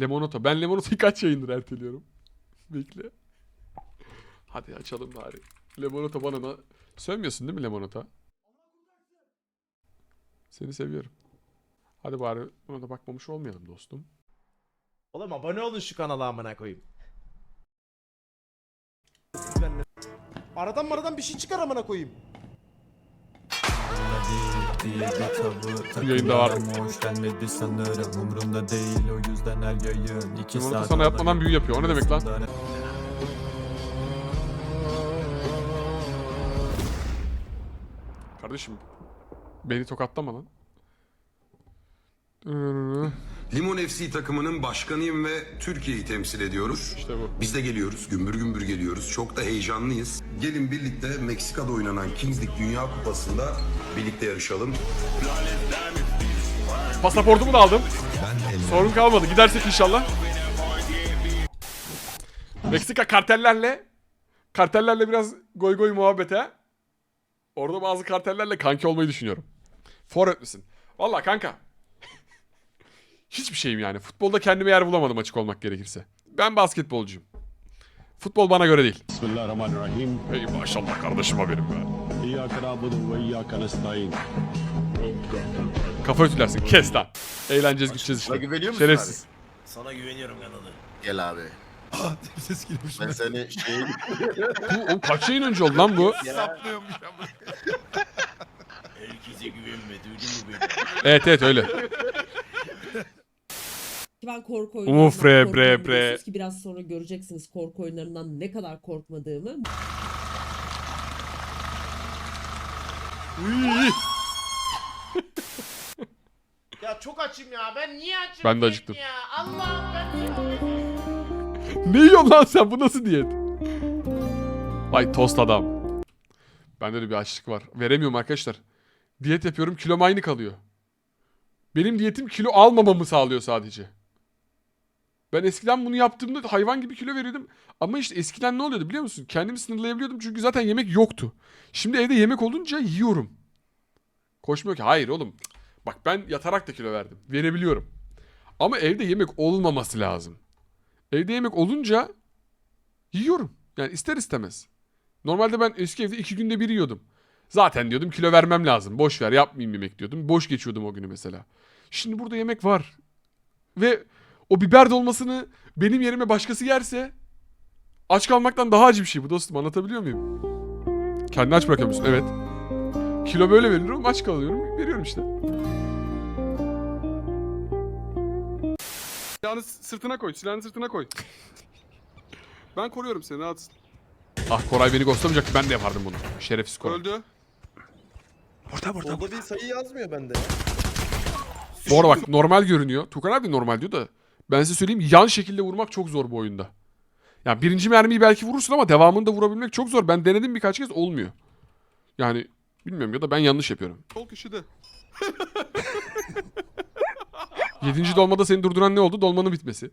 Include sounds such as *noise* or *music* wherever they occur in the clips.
Lemonata. Ben Lemonata'yı *laughs* kaç yayındır erteliyorum. Bekle. Hadi açalım bari. Lemonata bana da... Sövmüyorsun değil mi Lemonata? Seni seviyorum. Hadi bari buna da bakmamış olmayalım dostum. Oğlum abone olun şu kanala amına koyayım. Aradan maradan bir şey çıkar amına koyayım. Yayında var. Hoş gelmedi sanırım umurumda değil o yüzden her yayın iki saat sana yapmadan büyü yapıyor. O ne demek lan? Kardeşim beni tokatlama lan. Limon FC takımının başkanıyım ve Türkiye'yi temsil ediyoruz. İşte bu. Biz de geliyoruz, gümbür gümbür geliyoruz. Çok da heyecanlıyız. Gelin birlikte Meksika'da oynanan Kings League Dünya Kupası'nda birlikte yarışalım. Pasaportumu da aldım. Sorun kalmadı. Gidersek inşallah. Meksika kartellerle kartellerle biraz goy goy muhabbete. Orada bazı kartellerle kanki olmayı düşünüyorum. Forvet misin? Valla kanka hiçbir şeyim yani. Futbolda kendime yer bulamadım açık olmak gerekirse. Ben basketbolcuyum. Futbol bana göre değil. Bismillahirrahmanirrahim. Ey maşallah kardeşim haberim ben. İyyâke nâbudu ve iyyâke nestaîn. Kafayı tülersin. Kes lan. Eğleneceğiz gideceğiz işte. Sana güveniyor musun Şerefsiz. abi? Sana güveniyorum kanalı. Gel abi. Ah ses girmiş. Ben seni şey... bu, oğlum, kaç yayın önce oldu lan bu? Saplıyormuş ama. *laughs* Herkese güvenme duydun mu beni? Evet evet öyle. Ben korku oyunlarından Uf, bre, bre, bre. ki biraz sonra göreceksiniz korku oyunlarından ne kadar korkmadığımı. *laughs* Ya çok açım ya. Ben niye açım? Ben de acıktım. Ya Allah'ım ben niye Ne yiyorsun lan sen? Bu nasıl diyet? Vay tost adam. Bende de bir açlık var. Veremiyorum arkadaşlar. Diyet yapıyorum kilom aynı kalıyor. Benim diyetim kilo almamamı sağlıyor sadece. Ben eskiden bunu yaptığımda hayvan gibi kilo veriyordum. Ama işte eskiden ne oluyordu biliyor musun? Kendimi sınırlayabiliyordum çünkü zaten yemek yoktu. Şimdi evde yemek olunca yiyorum. Koşmuyor ki. Hayır oğlum. Bak ben yatarak da kilo verdim. Verebiliyorum. Ama evde yemek olmaması lazım. Evde yemek olunca yiyorum. Yani ister istemez. Normalde ben eski evde iki günde bir yiyordum. Zaten diyordum kilo vermem lazım. Boş ver yapmayayım yemek diyordum. Boş geçiyordum o günü mesela. Şimdi burada yemek var. Ve o biber dolmasını benim yerime başkası yerse aç kalmaktan daha acı bir şey bu dostum anlatabiliyor muyum? Kendini aç bırakamıyorsun evet. Kilo böyle veriyorum aç kalıyorum veriyorum işte. Silahını sırtına koy. Silahını sırtına koy. ben koruyorum seni rahatsın. Ah Koray beni ghostlamayacak ben de yapardım bunu. Şerefsiz Koray. Öldü. Orada bir sayı yazmıyor bende. Bu arada bak normal görünüyor. Tukan abi normal diyor da. Ben size söyleyeyim yan şekilde vurmak çok zor bu oyunda. Yani birinci mermiyi belki vurursun ama devamını da vurabilmek çok zor. Ben denedim birkaç kez olmuyor. Yani bilmiyorum ya da ben yanlış yapıyorum. Sol köşede. Yedinci dolmada seni durduran ne oldu? Dolmanın bitmesi.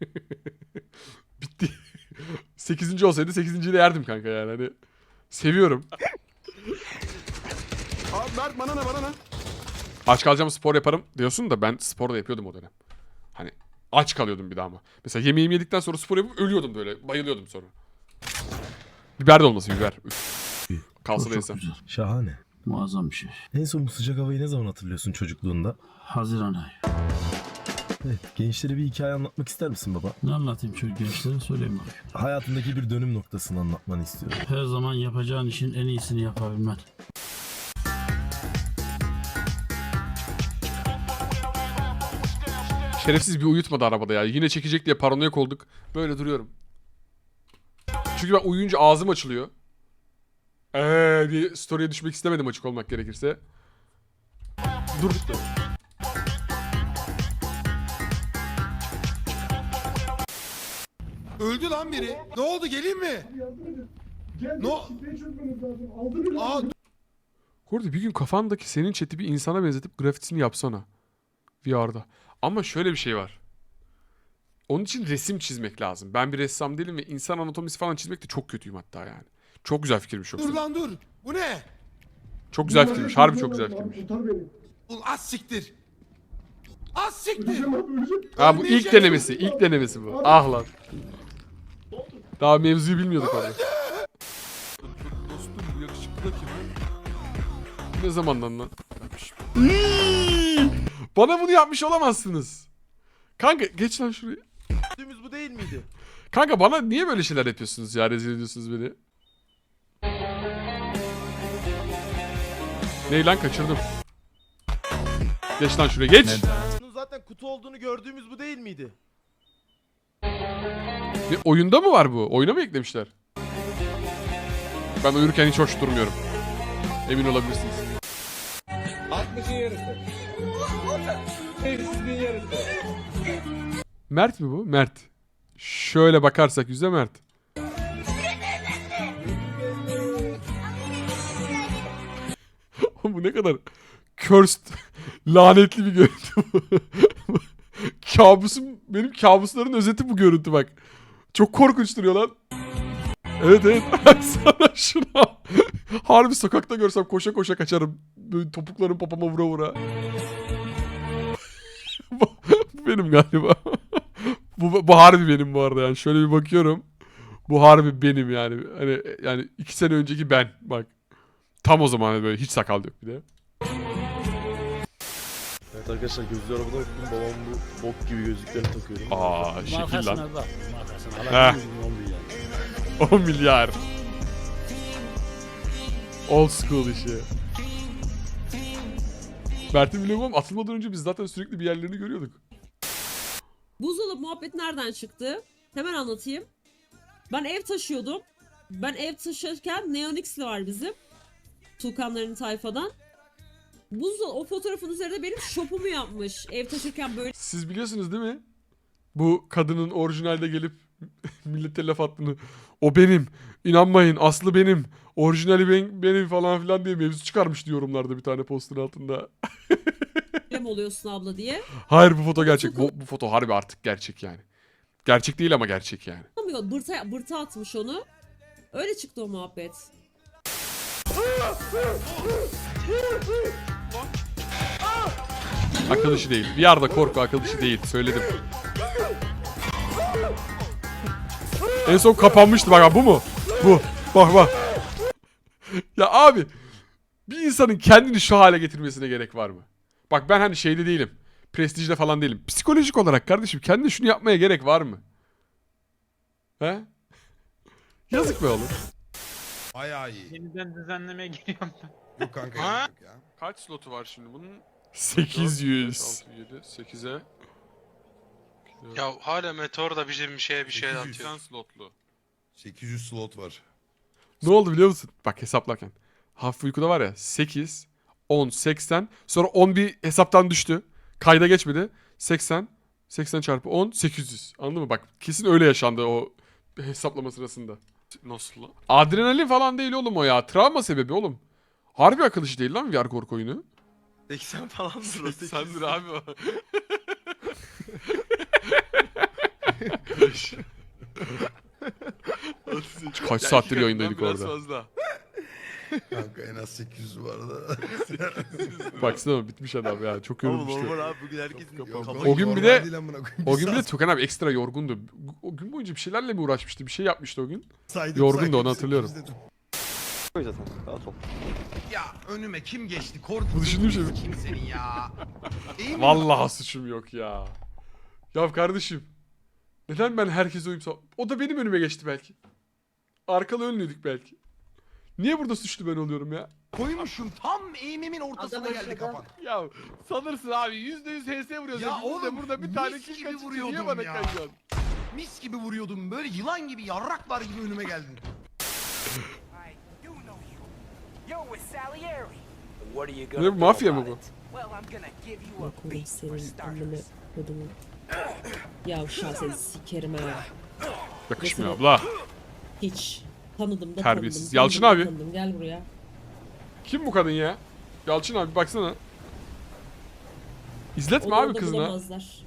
*laughs* Bitti. Sekizinci olsaydı sekizinciyi de yerdim kanka yani. Hani seviyorum. Abi Berk bana ne bana ne? Aç kalacağım spor yaparım diyorsun da ben spor da yapıyordum o dönem. Aç kalıyordum bir daha ama. Mesela yemeğimi yedikten sonra spor yapıp ölüyordum böyle. Bayılıyordum sonra. Biber de olması biber. Üf. Kalsa da yesem. Şahane. Muazzam bir şey. En son bu sıcak havayı ne zaman hatırlıyorsun çocukluğunda? Haziran ayı. Evet, gençlere bir hikaye anlatmak ister misin baba? Ne anlatayım çocuk gençlere söyleyeyim bakayım. Hayatındaki bir dönüm noktasını anlatmanı istiyorum. Her zaman yapacağın işin en iyisini yapabilmen. Şerefsiz bir uyutmadı arabada ya. Yine çekecek diye paranoyak olduk. Böyle duruyorum. Çünkü ben uyuyunca ağzım açılıyor. Eee bir story'e düşmek istemedim açık olmak gerekirse. Dur. Öldü lan biri. Ne oldu geleyim mi? Ne? Aa Orada bir gün kafandaki senin chat'i bir insana benzetip grafitisini yapsana. VR'da. Ama şöyle bir şey var. Onun için resim çizmek lazım. Ben bir ressam değilim ve insan anatomisi falan çizmek de çok kötüyüm hatta yani. Çok güzel fikirmiş dur yoksa. lan dur. Bu ne? Çok güzel fikirmiş. Harbi çok güzel fikirmiş. Ulan az siktir. Az siktir. Ha bu ilk denemesi. ilk denemesi bu. Ah lan. Daha mevzuyu bilmiyorduk orada. Dostum bu yakışıklı da kim? Bu Ne zamandan lan? Bana bunu yapmış olamazsınız. Kanka geç lan şuraya. Gördüğümüz bu değil miydi? Kanka bana niye böyle şeyler yapıyorsunuz ya? Rezil ediyorsunuz beni. Ney lan kaçırdım. Geç lan şuraya geç. Bunun zaten kutu olduğunu gördüğümüz bu değil miydi? Ne, oyunda mı var bu? Oyuna mı eklemişler? Ben uyurken hiç hoş durmuyorum. Emin olabilirsiniz. Mert mi bu? Mert. Şöyle bakarsak yüze Mert. *laughs* bu ne kadar cursed, *laughs* lanetli bir görüntü bu. *laughs* Kabusum, benim kabusların özeti bu görüntü bak. Çok korkunç duruyor lan. Evet evet. Sana şuna. Harbi sokakta görsem koşa koşa kaçarım. Böyle topuklarım papama vura vura. Bu, benim galiba. *laughs* bu, bu harbi benim bu arada yani. Şöyle bir bakıyorum. Bu harbi benim yani. Hani yani iki sene önceki ben. Bak. Tam o zaman böyle hiç sakal yok bir de. Evet arkadaşlar gözlüğü arabada unuttum. Babam bu bok gibi gözlüklerini takıyorum. Aa şekil lan. Markasına bak. Markasına. Heh. Alabilir miyim? Olmuyor yani. 10 milyar. Old school işi. Mert'in biliyorum ama atılmadan önce biz zaten sürekli bir yerlerini görüyorduk. Buzdolabı muhabbet nereden çıktı? Hemen anlatayım. Ben ev taşıyordum. Ben ev taşırken Neonix'li var bizim. Tuğkanların tayfadan. Buzdolabı o fotoğrafın üzerinde benim şopumu yapmış. Ev taşırken böyle Siz biliyorsunuz değil mi? Bu kadının orijinalde gelip *laughs* millete laf attığını. O benim. İnanmayın aslı benim. Orijinali ben, benim falan filan diye mevzu çıkarmış yorumlarda bir tane postun altında. *laughs* mi oluyorsun abla diye. Hayır bu foto gerçek. Bu, bu foto harbi artık gerçek yani. Gerçek değil ama gerçek yani. Anlamıyor. Bırta, bırta atmış onu. Öyle çıktı o muhabbet. Akıl işi değil. Bir yerde korku akıl işi değil. Söyledim. En son kapanmıştı bak ha, bu mu? Bu. Bak bak. ya abi bir insanın kendini şu hale getirmesine gerek var mı? Bak ben hani şeyde değilim. Prestijde falan değilim. Psikolojik olarak kardeşim kendine şunu yapmaya gerek var mı? He? Yazık be oğlum. Bayağı iyi. Yeniden düzenlemeye giriyorum. Yok kanka yok ya. Kaç slotu var şimdi bunun? 800. 8'e. Ya hala Meteor da bize bir şeye bir şey 80 slotlu. 800 slot var. Ne oldu biliyor musun? Bak hesaplarken. Hafif uykuda var ya 8, 10, 80. Sonra 10 bir hesaptan düştü. Kayda geçmedi. 80, 80 çarpı 10, 800. Anladın mı? Bak kesin öyle yaşandı o hesaplama sırasında. Nasıl lan? Adrenalin falan değil oğlum o ya. Travma sebebi oğlum. Harbi akıl işi değil lan VR korku oyunu. 80 falan dur. 80'dir abi o. Kaç saattir yayındaydık orada. Kanka en az 800 bu arada. *laughs* Baksana bitmiş adam ya. Çok yorulmuştu. abi bugün herkesin Yok, O gün bir de- normal değil amına koyayım. O gün bir de Tukan abi ekstra yorgundu. O gün boyunca bir şeylerle mi uğraşmıştı? Bir şey yapmıştı o gün. saydım, yorgundu, saydım, onu hatırlıyorum. 800 dedim. Zaten rahat ol. Ya önüme kim geçti? Korkut. Bu düşündüğüm şey mi? Kim senin ya? İyi mi? Vallahi suçum yok ya. Ya kardeşim. Neden ben herkese uyum sağ... O da benim önüme geçti belki. Arkalı önlüydük belki. Niye burada suçlu ben oluyorum ya? Koymuşum tam eğimimin ortasına Adam geldi aşağıda. kafan. Ya sanırsın abi %100 HS vuruyorsun. Ya Biz de oğlum, burada bir mis tane gibi kill vuruyordum Niye bana ya. kayıyorsun? Mis gibi vuruyordum. Böyle yılan gibi yarraklar gibi önüme geldin. Ne bu mafya mı bu? Bakalım senin amına kodumu. Yavşa seni sikerim ha. Yakışmıyor Mesela- abla. Hiç. Tanıdım da Terbiyesiz. tanıdım. Yalçın tanıdım da abi. Tanıdım. Gel buraya. Kim bu kadın ya? Yalçın abi baksana. İzletme Onu abi orada kızına. bulamazlar.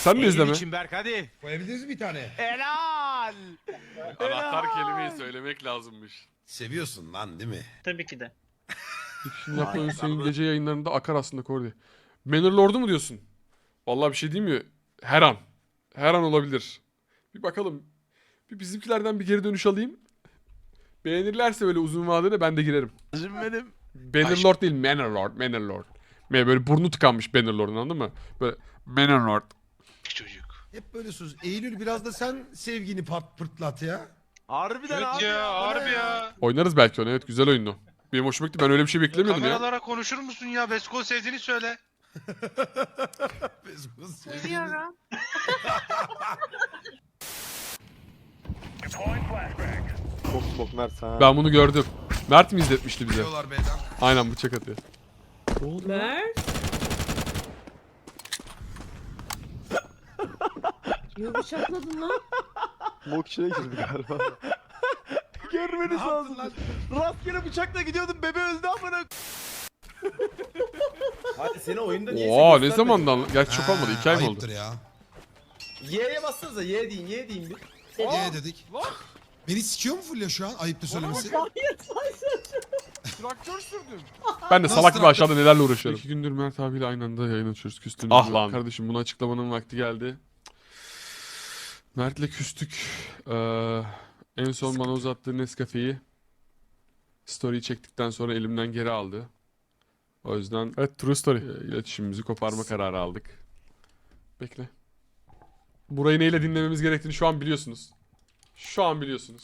Sen de izleme. Berk hadi. Koyabiliriz bir tane. Helal. Anahtar kelimeyi söylemek lazımmış. Seviyorsun lan değil mi? Tabii ki de. Şimdi yaptığın senin gece yayınlarında akar aslında Kordi. Manor Lord'u mu diyorsun? Vallahi bir şey diyeyim mi? Her an. Her an olabilir. Bir bakalım. Bir bizimkilerden bir geri dönüş alayım. Beğenirlerse böyle uzun vadede ben de girerim. benim. Bannerlord değil Mannerlord. Mannerlord. Me böyle burnu tıkanmış Bannerlord'un anladın mı? Böyle Mannerlord. Çocuk. Hep böyle söz. Eylül biraz da sen sevgini pat pırtlat ya. Harbiden Evet abi ya o ne harbi ya. Oynarız belki onu evet güzel oyundu. Benim hoşuma gitti ben öyle bir şey beklemiyordum ya. Kameralara konuşur musun ya? Beskol sevdiğini söyle. *laughs* Biz bu sevgini- Çok çok Mert ha. Ben bunu gördüm. Mert mi izletmişti bize? Diyorlar beyler. Aynen bıçak atıyor. Ver. Yo bıçakladın lan. Mokşi'ye girdi galiba. *laughs* Görmeniz Ne yaptın lan? Rastgele bıçakla gidiyordum bebe öldü amına. Hadi seni oyunda niye Oo ne zamandan? Gerçi çok olmadı. iki ay mı oldu? Ayıptır ya. Y'ye bassanıza Y deyin Y deyin bir. Ye dedik. Beni sikiyor mu Fulya şu an? Ayıptır söylemesi. *laughs* Ben de Nasıl salak gibi traktör? aşağıda nelerle uğraşıyorum. İki gündür Mert abiyle aynı anda yayın açıyoruz. Küstüğümüz ah lan. Kardeşim bunu açıklamanın vakti geldi. Mert'le küstük. Ee, en son bana uzattığı Nescafe'yi story çektikten sonra elimden geri aldı. O yüzden evet true story. Ee, iletişimimizi koparma kararı aldık. Bekle. Burayı neyle dinlememiz gerektiğini şu an biliyorsunuz. Şu an biliyorsunuz.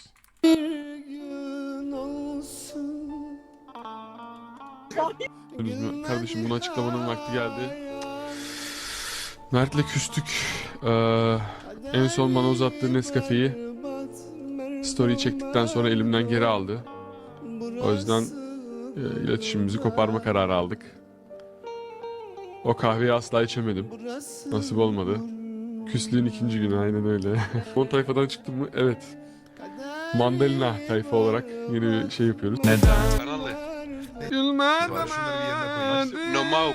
Kardeşim bunu açıklamanın vakti geldi. Mert'le küstük. Ee, en son bana uzattığı Nescafe'yi story çektikten sonra elimden geri aldı. O yüzden e, iletişimimizi koparma kararı aldık. O kahveyi asla içemedim. Nasip olmadı. Küslüğün ikinci günü aynen öyle. *laughs* 10 tayfadan çıktım mı? Evet. Mandalina tayfa olarak yeni bir şey yapıyoruz. Kanalı. Gülmez Var, şunları bir yerine.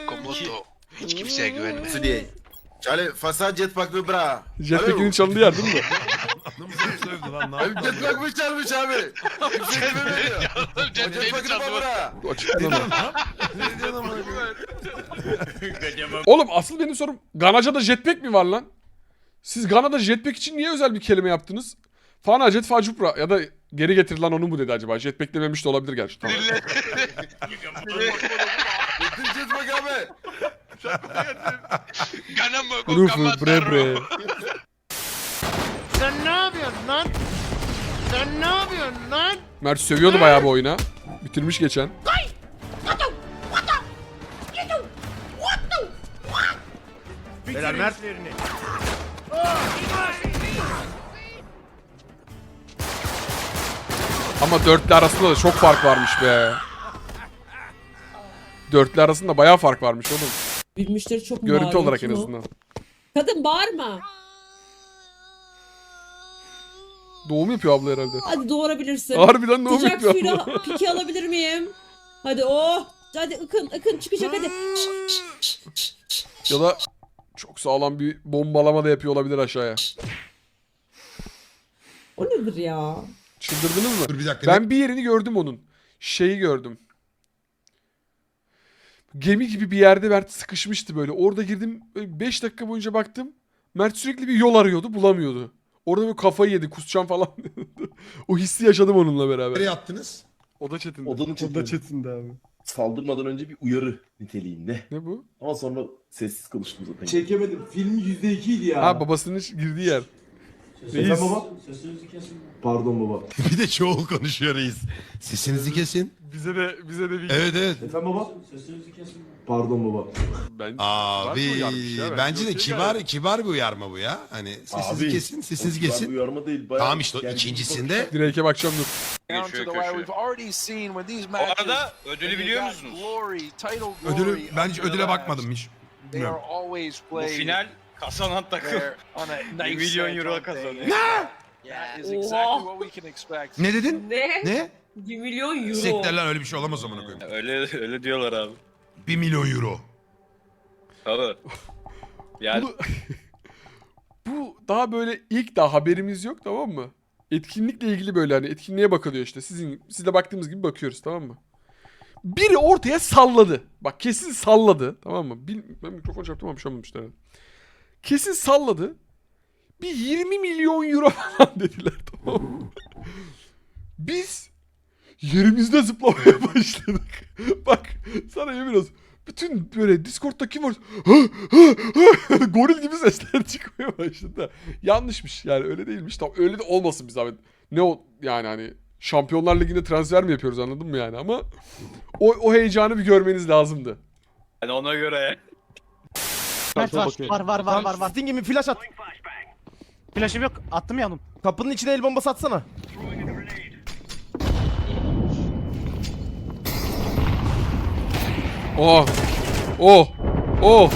Hiç kimseye güvenme. Çale fasa jetpack ve bra. Jetpack'in çalındığı yer değil mi? *laughs* Sövdü lan ne Abi yaptın? jetpack mı çalmış abi? Kimse güvenmiyor. O jetpack'ı da bra. Açıklama. Ne diyorsun amına koyayım? Oğlum asıl benim sorum Ganaca'da jetpack mi var lan? Siz Gana'da jetpack için niye özel bir kelime yaptınız? Fana jet facupra ya da geri getir lan onu mu dedi acaba? Jetpack dememiş de olabilir gerçi. Tamam. Getir jetpack abi. Rufu bre bre. Lan? Sen ne yapıyorsun lan? Mert sövüyordu bayağı bu oyuna. Bitirmiş geçen. Beyler Mert. Ama dörtlü arasında da çok fark varmış be. Dörtlü arasında bayağı fark varmış oğlum. Bir müşteri çok Görüntü bağırıyor? olarak en o? azından. Kadın bağırma. Doğum yapıyor abla herhalde. Hadi doğurabilirsin. Harbiden doğum Sıcak yapıyor suyla abla. *laughs* piki alabilir miyim? Hadi oh. Hadi ıkın ıkın çıkacak hadi. Ya da çok sağlam bir bombalama da yapıyor olabilir aşağıya. O nedir ya? Çıldırdınız mı? Dur bir dakika. Ben bir yerini gördüm onun. Şeyi gördüm. Gemi gibi bir yerde Mert sıkışmıştı böyle. Orada girdim 5 dakika boyunca baktım. Mert sürekli bir yol arıyordu bulamıyordu. Orada böyle kafayı yedi kusacağım falan. *laughs* o hissi yaşadım onunla beraber. Nereye attınız? Oda chatinde. Odanın chatinde. chatinde abi. Saldırmadan önce bir uyarı niteliğinde. Ne bu? Ama sonra sessiz konuştum zaten. Çekemedim. Film %2'ydi ya. Ha babasının girdiği yer. Reis. Baba? Pardon *laughs* baba. bir de çoğul konuşuyor reis. Sesinizi kesin. Bize de bize de bir Evet evet. Efendim baba? Pardon baba. ben Abi uyarmış ya, bence de okey kibar gayet. kibar bir uyarma bu ya. Hani sesinizi Abi, kesin, sesinizi Ben kesin. uyarma değil. Bayağı Tamam işte o Yani ikincisinde Drake'e bakacağım dur. Geçiyor köşeye. O arada ödülü biliyor musunuz? ödülü ben hiç ödüle bakmadım hiç. Bilmiyorum. Bu final kazanan takım 1 milyon euro kazanıyor. Oha. Ne dedin? Ne? Ne? 1 milyon euro. Sekter lan öyle bir şey olamaz amına koyayım. Öyle öyle diyorlar abi. 1 milyon euro. Tabii. *laughs* Yani Bu, *laughs* bu daha böyle ilk daha haberimiz yok tamam mı? Etkinlikle ilgili böyle hani etkinliğe bakılıyor işte. Sizin sizle baktığımız gibi bakıyoruz tamam mı? Biri ortaya salladı. Bak kesin salladı tamam mı? Bil, ben mikrofon çarptım ama bir şey olmamıştı herhalde. Kesin salladı. Bir 20 milyon euro *laughs* falan dediler tamam mı? Biz yerimizde zıplamaya *laughs* başladık. Bak sana yemin olsun. Bütün böyle Discord'da kim var? *laughs* Goril gibi sesler *laughs* çıkmaya başladı. Yanlışmış yani öyle değilmiş. Tamam öyle de olmasın bir zahmet. Ne o yani hani Şampiyonlar Ligi'nde transfer mi yapıyoruz anladın mı yani ama o, o heyecanı bir görmeniz lazımdı. Yani ona göre. Mert var. Var var var var. var. Sting gibi flash at. Flash'ım yok. Attım ya onu. Kapının içine el bombası atsana. Oh. Oh. Oh.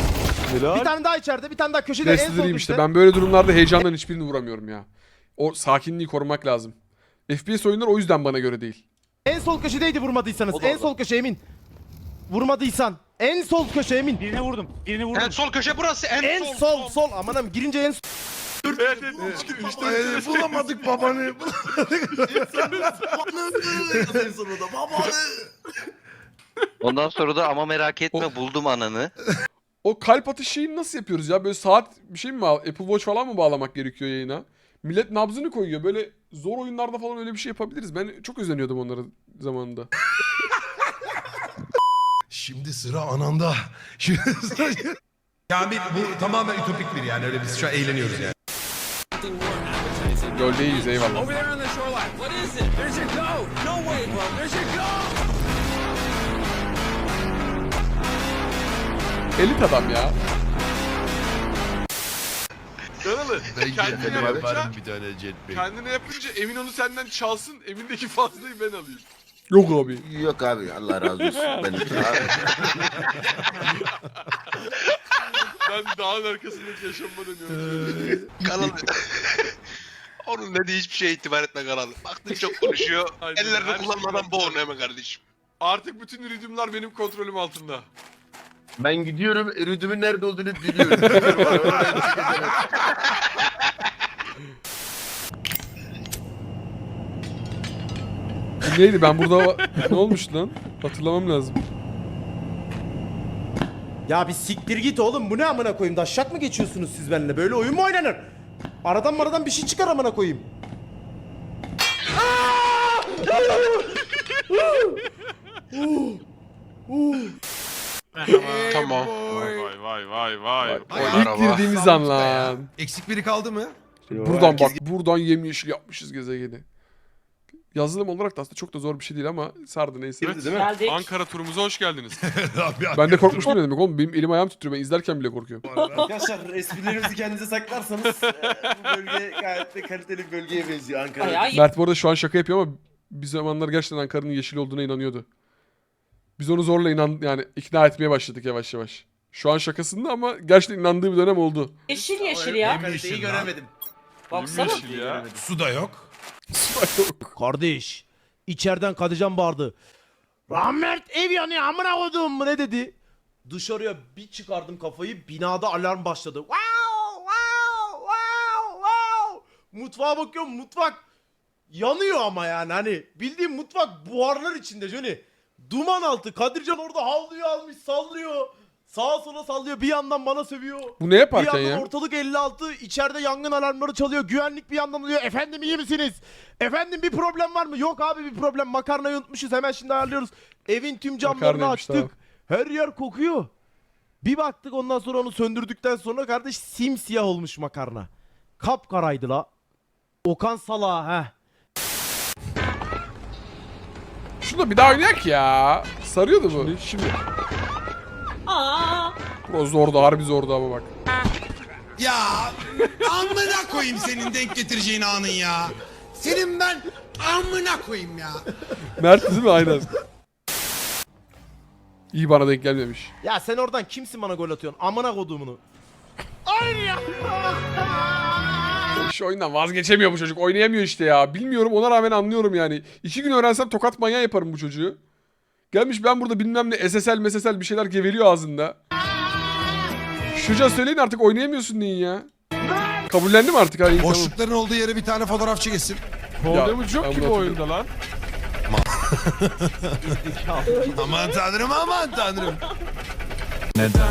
Bir tane daha içeride, bir tane daha köşede en Destireyim işte. Ben böyle durumlarda heyecandan hiçbirini vuramıyorum ya. O sakinliği korumak lazım. FPS oyunlar o yüzden bana göre değil. En sol köşedeydi vurmadıysanız. En sol köşe emin. Vurmadıysan. En sol köşe emin. Birine vurdum. Birini vurdum. En sol köşe burası. En, En sol sol. Amanım girince en sol. bulamadık babanı. *laughs* Ondan sonra da ama merak etme buldum ananı. O kalp atış şeyini nasıl yapıyoruz ya? Böyle saat bir şey mi Apple Watch falan mı bağlamak gerekiyor yayına? Millet nabzını koyuyor. Böyle zor oyunlarda falan öyle bir şey yapabiliriz. Ben çok özeniyordum onları zamanında. Şimdi sıra ananda. Şimdi sıra... Bu tamamen ütopik bir yani öyle biz şu an eğleniyoruz yani. Göldeyiz eyvallah. Elit adam ya. Kanalı. kendine yapınca, bir tane jetpack. kendine yapınca Emin onu senden çalsın. Emindeki fazlayı ben alayım. Yok abi. Yok abi Allah razı olsun. *laughs* Ben Ben dağın arkasındaki yaşamıma dönüyorum. Kanalı. *laughs* Onun dediği hiçbir şeye itibar etme kanalı. Baktın çok *laughs* konuşuyor. Aynen, her Ellerini şeyi kullanmadan boğun hemen kardeşim. Artık bütün ridimler benim kontrolüm altında. Ben gidiyorum ürünümün nerede olduğunu biliyorum. Bu neydi ben burada ne olmuş lan? Hatırlamam lazım. Ya bir siktir git oğlum. Bu ne amına koyayım? Daşşak mı geçiyorsunuz siz benimle? Böyle oyun mu oynanır? Aradan maradan bir şey çıkar amına koyayım. Tamam. Vay vay vay vay. Vay, İlk araba. girdiğimiz an lan. Eksik biri kaldı mı? Buradan bak buradan yemyeşil yapmışız gezegeni. Yazılım olarak da aslında çok da zor bir şey değil ama sardı neyse. Geldik. Ankara turumuza hoş geldiniz. *laughs* Abi, ben de korkmuştum ne demek oğlum benim elim ayağım titriyor ben izlerken bile korkuyorum. Arkadaşlar esprilerinizi kendinize saklarsanız e, bu bölge gayet de kaliteli bir bölgeye benziyor Ankara. Bayağı iyi. Mert bu arada şu an şaka yapıyor ama bir zamanlar gerçekten Ankara'nın yeşil olduğuna inanıyordu. Biz onu zorla inan yani ikna etmeye başladık yavaş yavaş. Şu an şakasında ama gerçekten inandığı bir dönem oldu. Yeşil yeşil ya. Kaliteyi göremedim. Baksana. ya. Su da yok. Kardeş. içeriden Kadıcan bağırdı. Rahmet ev yanıyor amına koydum mu ne dedi? Dışarıya bir çıkardım kafayı binada alarm başladı. Wow wow wow wow. Mutfağa bakıyorum mutfak yanıyor ama yani hani bildiğim mutfak buharlar içinde Johnny. Duman altı Kadircan orada havluyu almış sallıyor. Sağa sola sallıyor bir yandan bana sövüyor. Bu ne Bir yaparken yandan ya? ortalık 56 içeride yangın alarmları çalıyor. Güvenlik bir yandan diyor efendim iyi misiniz? Efendim bir problem var mı? Yok abi bir problem makarnayı unutmuşuz hemen şimdi ayarlıyoruz. Evin tüm camlarını Makarnaymış, açtık. tamam. Her yer kokuyor. Bir baktık ondan sonra onu söndürdükten sonra kardeş simsiyah olmuş makarna. Kapkaraydı la. Okan Sala he. Şunu bir daha oynayak ya. Sarıyordu bu. Şimdi. Aa. Bu zordu harbi zordu ama bak. Ya amına koyayım senin denk getireceğin anın ya. Senin ben amına koyayım ya. Mert değil mi? Aynen. İyi bana denk gelmemiş. Ya sen oradan kimsin bana gol atıyorsun? Amına kodumunu. Hayır ya. Şu oyundan vazgeçemiyor bu çocuk. Oynayamıyor işte ya. Bilmiyorum ona rağmen anlıyorum yani. İki gün öğrensem tokat manyağı yaparım bu çocuğu. Gelmiş ben burada bilmem ne SSL mesesel bir şeyler geveliyor ağzında. Çocuğa söyleyin artık oynayamıyorsun deyin ya. Kabullendi mi artık? Hayır, tamam. Boşlukların olduğu yere bir tane fotoğrafçı geçsin. Problemimiz yok ki bu oyunda lan. *laughs* Aman tanrım aman tanrım. Neden?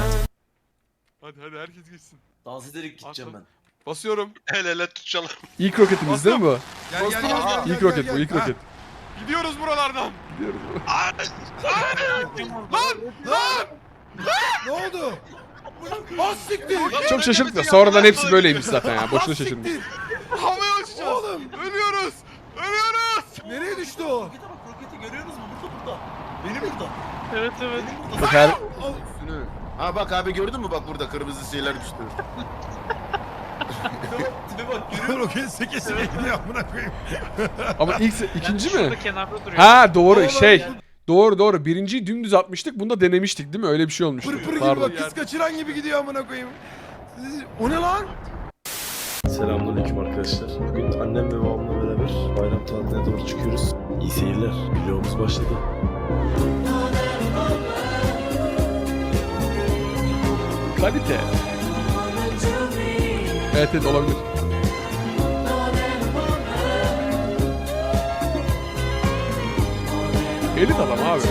Hadi hadi herkes gitsin. Dans ederek gideceğim ben. Basıyorum. *laughs* El ele tutuşalım. İlk roketimiz değil mi bu? Gel gel gel gel. İlk gel, roket gel, bu ilk gel. roket. Gidiyoruz buralardan. Gidiyoruz. Ne oldu? Az siktir. Çok şaşırtma. Sonradan hepsi böyleymiş zaten ya. Boşuna şaşırmış. Havaya uçacağız. Oğlum Ölüyoruz. Ölüyoruz. nereye düştü o? Rokete bak roketi görüyorsunuz mu? Burada burada. Benim burada. Evet evet. Benim burada. Bak her... Ha bak abi gördün mü bak burada kırmızı şeyler düştü. *laughs* Tipe bak görüyor musun? Roket sekesine gidiyor amına koyayım. Ama ilk se- ikinci mi? Şurada kenarda duruyor. Ha doğru Oğlum şey. ya. Doğru doğru. Birinciyi dümdüz atmıştık. Bunu da denemiştik değil mi? Öyle bir şey olmuştu. Pır pır gibi Pardon. bak kız kaçıran gibi gidiyor amına koyayım. O ne lan? Selamünaleyküm arkadaşlar. Bugün annem ve babamla beraber bayram tatiline doğru çıkıyoruz. İyi seyirler. Vlogumuz başladı. Kalite. Evet evet olabilir. Elit adam abi.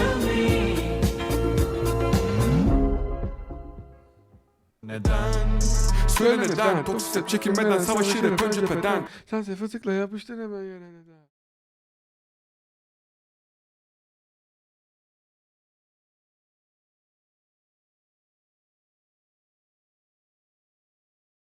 Neden? Söyle neden? Toksik çekinmeden savaşır hep önce beden. Sen fısıkla yapıştır hemen yere neden?